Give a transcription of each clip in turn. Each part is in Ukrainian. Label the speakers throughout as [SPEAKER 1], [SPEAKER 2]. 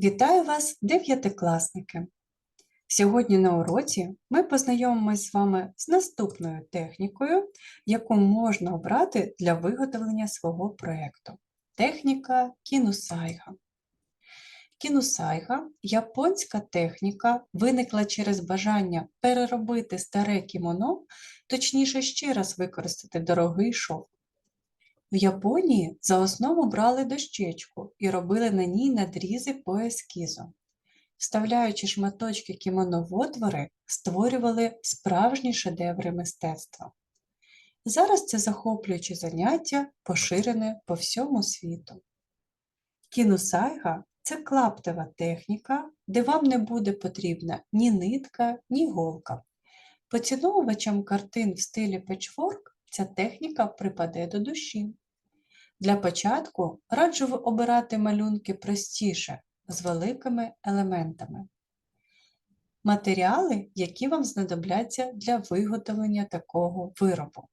[SPEAKER 1] Вітаю вас, дев'ятикласники! Сьогодні на уроці ми познайомимось з вами з наступною технікою, яку можна обрати для виготовлення свого проєкту. Техніка кінусайга. Кінусайга – японська техніка, виникла через бажання переробити старе кімоно, точніше ще раз використати дорогий шовк. В Японії за основу брали дощечку і робили на ній надрізи по ескізу. Вставляючи шматочки кімоно в отвори, створювали справжні шедеври мистецтва. Зараз це захоплююче заняття, поширене по всьому світу. Кінусайга – це клаптева техніка, де вам не буде потрібна ні нитка, ні голка. Поціновувачам картин в стилі печворк ця техніка припаде до душі. Для початку раджу обирати малюнки простіше, з великими елементами. Матеріали, які вам знадобляться для виготовлення такого виробу.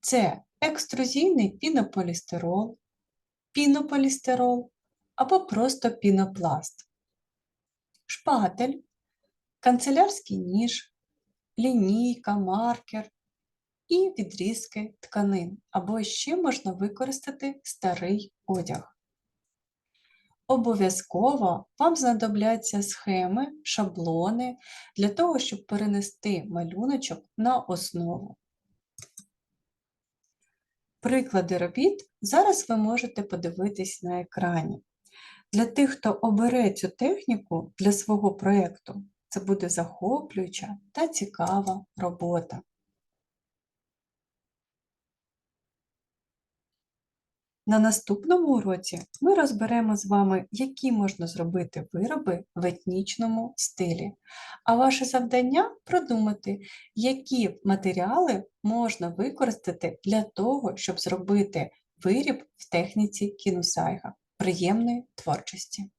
[SPEAKER 1] Це екструзійний пінополістирол, пінополістирол або просто пінопласт, шпатель, канцелярський ніж, лінійка, маркер і відрізки тканин, або ще можна використати старий одяг. Обов'язково вам знадобляться схеми, шаблони для того, щоб перенести малюночок на основу. Приклади робіт зараз ви можете подивитись на екрані. Для тих, хто обере цю техніку для свого проєкту, це буде захоплююча та цікава робота. На наступному уроці ми розберемо з вами, які можна зробити вироби в етнічному стилі. А ваше завдання продумати, які матеріали можна використати для того, щоб зробити виріб в техніці кінусайга. Приємної творчості!